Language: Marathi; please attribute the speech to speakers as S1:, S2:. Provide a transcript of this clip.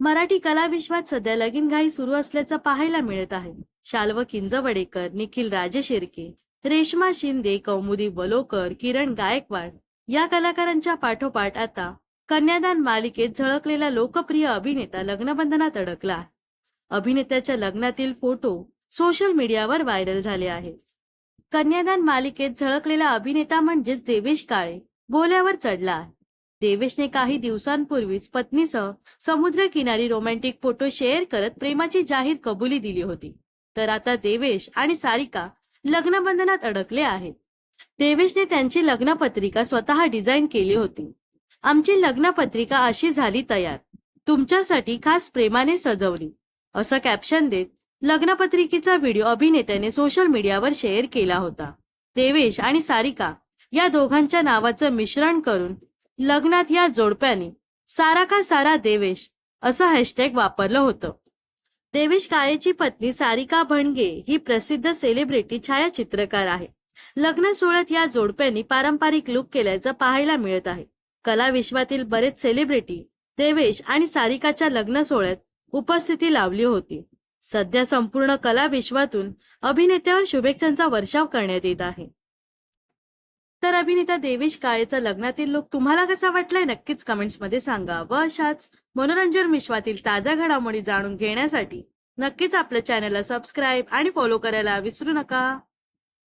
S1: मराठी कलाविश्वात सध्या सध्या लगीनघाई सुरू असल्याचं पाहायला मिळत आहे. शाल्व किंजवडेकर निखिल राजेशिर्के रेश्मा शिंदे कौमुदी बलोकर किरण गायकवाड या कलाकारांच्या पाठोपाठ आता कन्यादान मालिकेत झळकलेला लोकप्रिय अभिनेता लग्नबंधनात अडकला आहे. अभिनेत्याच्या लग्नातील फोटो सोशल मीडियावर व्हायरल झाले आहेत. कन्यादान मालिकेत झळकलेला अभिनेता म्हणजेच देवेश काळे बोल्यावर चढला आहे. देवेशने काही दिवसांपूर्वीच पत्नीसह समुद्रकिनारी रोमॅन्टिक फोटो शेअर करत प्रेमाची जाहीर कबुली दिली होती. तर आता देवेश आणि सारिका लग्नबंधनात अडकले आहेत. देवेशने त्यांची लग्नपत्रिका स्वतः डिझाईन केली होती. आमची लग्नपत्रिका अशी झाली तयार. तुमच्यासाठी खास प्रेमाने सजवली. असं कॅप्शन देत लग्नपत्रिकेचा व्हिडिओ अभिनेत्याने सोशल मीडियावर शेअर केला होता. देवेश आणि सारिका या दोघांच्या नावाचं मिश्रण करून लग्नात या जोडप्याने सारा का सारा देवेश असं हॅशटॅग वापरलं होतं. देवेश काळेची पत्नी सारिका भणगे ही प्रसिद्ध सेलिब्रिटी छायाचित्रकार आहे. लग्न सोहळ्यात या जोडप्यांनी पारंपरिक लुक केल्याचं पाहायला मिळत आहे. कला विश्वातील बरेच सेलिब्रिटी देवेश आणि सारिकाच्या लग्न सोहळ्यात उपस्थिती लावली होती. सध्या संपूर्ण कला विश्वातून अभिनेत्यावर शुभेच्छांचा वर्षाव करण्यात येत आहे. तर अभिनेता देवेश काळेचा लग्नातील लोक तुम्हाला कसा वाटलाय? नक्कीच कमेंट्समध्ये सांगा. व अशाच मनोरंजन विश्वातील ताज्या घडामोडी जाणून घेण्यासाठी नक्कीच आपल्या चॅनलला सबस्क्राईब आणि फॉलो करायला विसरू नका.